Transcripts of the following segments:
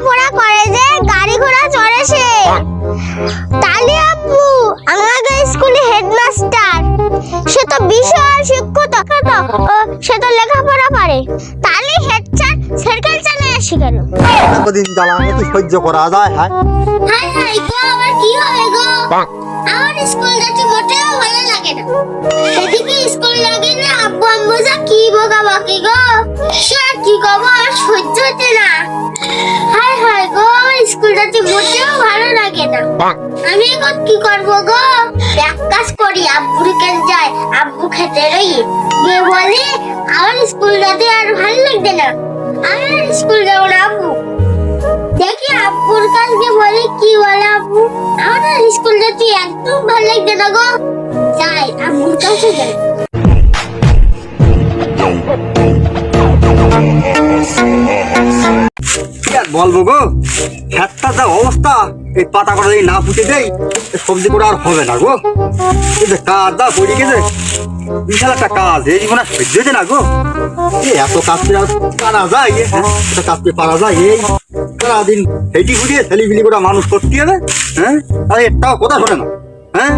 লেখাপড়া করে যে গাড়ি ঘোড়া চড়ে সে। তালি আব্বু আমাদের স্কুলে হেডমাস্টার। সে তো বিশাল শিক্ষক তো ও, সে তো লেখাপড়া পারে। তালি হেড স্যার সাইকেল চালায় আসি কেন? কদিন জ্বালা কি সহ্য করা যায় হ্যাঁ? হাই হাই গো আমার কি হবে গো? আমার স্কুল যেতে মোটেও ভালো লাগে না। এদিকে স্কুল লাগে না আব্বু আম্মু যা কি বোকা বাকি গো। সে কি আর সহ্য হচ্ছে না। আমার মোটেও ভালো লাগে না। আমি এখন কি করব গো? এক কাজ করি আব্বুর কেন যাই। আব্বু খেতে রই গিয়ে বলি আমার স্কুল যেতে আর ভালো লাগছে না। আমি আর স্কুল যাব না আব্বু। দেখি আব্বুর কাছে বলে কি বলে আব্বু? আমার স্কুল যেতে একদম ভালো লাগছে না গো। যাই আব্বুর কাছে যাই। বলব গো খেতটা যা অবস্থা, এই পাতা করে যদি না ফুটে দেই সবজি করে আর হবে না গো। এই যে কাজ যা পড়ে গেছে, বিশাল একটা কাজ, এই জীবনে সহ্য হচ্ছে না গো। এই এত কাজ করে পারা যায় হ্যাঁ এত কাজ করে পারা যায়, এই? সারাদিন হেঁটি ফুটিয়ে ছেলিবিলি করে মানুষ করতে হবে হ্যাঁ? আর একটাও কথা শোনে না হ্যাঁ?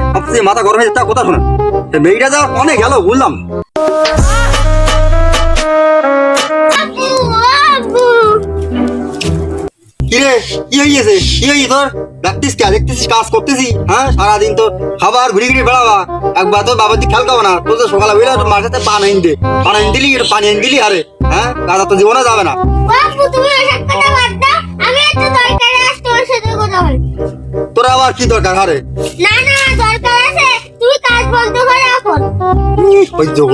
মাথা গরম হয়ে একটা কথা শোনে মেয়েটা যা অনেক গেল, বললাম। কি হয়েছে কি হয়েছে তোর? দেখতিস কে দেখতেছিস কাজ করতেছি হ্যাঁ? সারাদিন তো খাবার ঘুরে ঘুরি বেড়াবা। একবার তোর বাবার দিকে খেয়াল খাব না তোর তো সকালে বেরো তোর মার সাথে পান আইন দে পান আইন দিলি একটু পানি আইন দিলি আরে হ্যাঁ? দাদা তো জীবনে যাবে না। তোর আবার কি দরকার আরে? না না দরকার আছে তুমি কাজ এখন? ওই যোগ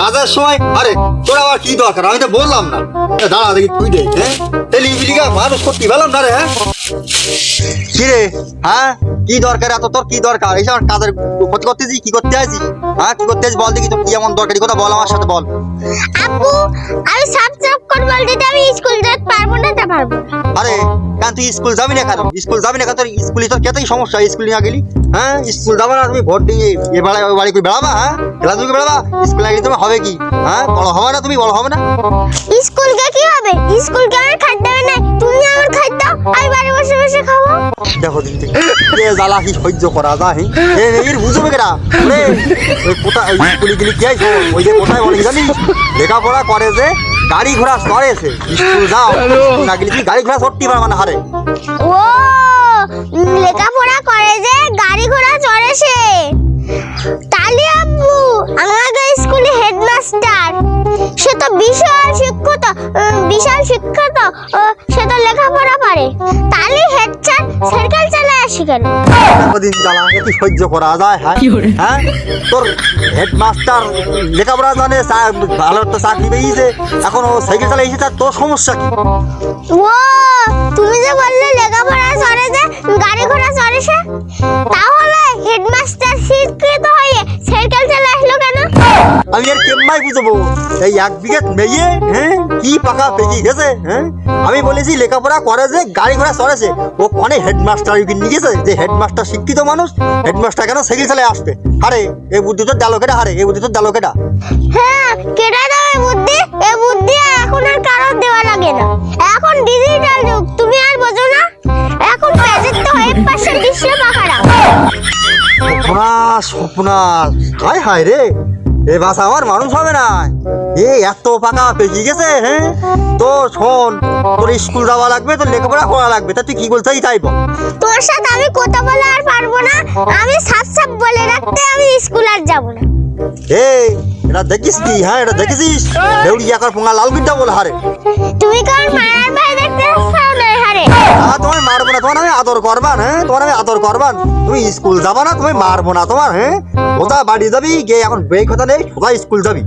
কাজের সময় আরে তোর আবার কি দরকার? আমি তো বললাম না। এ দাঁড়া দেখি তুই দে হ্যাঁ? টেলিভিলিকা মানুষ করতে পেলাম না রে হ্যাঁ? কি রে? হ্যাঁ? কি দরকার এত? তোর কি দরকার? এইসব কাজের ক্ষতি করতেছি কি করতে আছি হ্যাঁ কি করতে আছি বল দেখি তোর কি এমন দরকারি কথা বল আমার সাথে বল। আব্বু আমি সব সব করে বলতে আমি স্কুল যেতে পারব না তা পারব আরে কেন তুই স্কুল যাবি না কেন? স্কুল যাবি না কেন? তোর স্কুলে তোর কেতই সমস্যা? স্কুল না গেলি হ্যাঁ? স্কুল যাবে না তুমি ভোট দিয়ে এ বেড়ায় ওই বাড়ি করে বেড়াবা হ্যাঁ? খেলাধুলা বেড়াবা স্কুল না গেলে তুমি হবে কি? হ্যাঁ? বড় হবে না তুমি বড় হবে না। স্কুলকে কি হবে? স্কুলকে আমার খাদ্য দেবে না তুমি আমার খাদ্য আমি বাড়ি বসে বসে খাব। দেখো থেকে এ জ্বালা কি সহ্য করা যায় এ এর বুঝবে কেনা রে ওই কোথায় স্কুলে গেলি কি আইছো? ওই যে কোথায় বলে জানি লেখাপড়া করে যে গাড়ি ঘোড়া চড়েছে স্কুল যাও। না গেলে কি গাড়ি ঘোড়া সত্যি পারবা না হারে? ও লেখাপড়া করে যে গাড়ি ঘোড়া চড়ে সে। তালি আব্বু আমাদের স্কুলে হেডমাস্টার। সে তো বিশাল শিক্ষক উম, বিশাল শিক্ষক ও, সে তো লেখাপড়া পারে তালি হেড স্যার কেন কতদিন জ্বালা কি সহ্য করা যায় হ্যাঁ? হ্যাঁ? তোর হেডমাস্টার লেখাপড়া জানে চা- ভালো একটা চাকরি পেয়েছে এখন ও সাইকেল চালিয়েছে তার তোর সমস্যা কি? ও তুমি যে বললে আমি আর কেমমাই বুঝব? এই এক বিঘে মেয়ে হ্যাঁ কি পাকা পেকে গেছে হ্যাঁ? আমি বলেছি লেখাপড়া করে যে গাড়ি ঘোড়া চড়েছে। ও কনে হেডমাস্টার নিয়ে গেছে। যে হেডমাস্টার শিক্ষিত মানুষ হেডমাস্টার কেন সাইকেল চালায় আসবে? আরে এই বুদ্ধি তোর ডালো কেটা হারে এই বুদ্ধি তোর ডালো কেটা হ্যাঁ কেটে দাও এই বুদ্ধি? এই বুদ্ধি এখন আর কারোর দেওয়া লাগে না। এখন ডিজিটাল যুগ তুমি আর বোঝো না? এখন প্রজেক্ট হয়ে পাশে বিশ্বে পাকারা সপনাস সপনাস হায় হায় রে। এ বাস আমার মানুষ হবে না। এ এত পাকা পেকে গেছে হ্যাঁ? তো শোন তোর স্কুল যাওয়া লাগবে তোর লেখাপড়া করা লাগবে তা তুই কি বলতে চাই বল। তোর সাথে আমি কথা বলে আর পারব না আমি সাপ সাপ বলে রাখতে আমি স্কুল আর যাব না। এই এটা দেখিস কি হ্যাঁ এটা দেখেছিস দেউড়ি একার পোঙা লাল গিড্ডা বল হারে। তুমি মারার ভাই দেখতে তোমায় মারবো না তোমার আমি আদর করবান হ্যাঁ? তোমার আমি আদর করবান। তুমি স্কুল যাবা না তুমি মারবো না তোমার হ্যাঁ? কোথা বাড়ি যাবি গিয়ে এখন ব্রেক কথা নেই কোথায় স্কুল যাবি।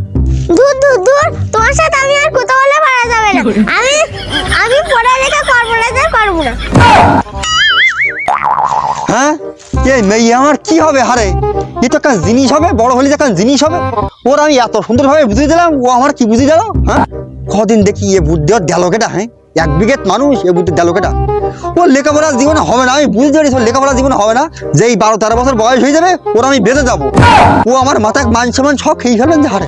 দূর দূর দূর। তোমার সাথে আমি আর কথা বলে পারা যাবে না। আমি আমি পড়ালেখা করব না যে করব না। হ্যাঁ? এই মেয়ে আমার কি হবে হারে? এ তো একটা জিনিস হবে বড় হলে একটা জিনিস হবে। ওর আমি এত সুন্দরভাবে বুঝিয়ে দিলাম ও আমার কি বুঝিয়ে দিল হ্যাঁ? কদিন দেখি এ বুদ্ধি ওর দেলো কেটা হ্যাঁ? এক বিঘেত মানুষ এ বুদ্ধি দেলো কেটা। ওর লেখাপড়া জীবনে হবে না, আমি বুঝতে পারি ওর লেখাপড়া জীবনে হবে না। যেই বারো তেরো বছর বয়স হয়ে যাবে, ওর আমি বেঁধে যাব। ও আমার মাথায় মান সমান সব খেয়ে ফেলবেন যে হারে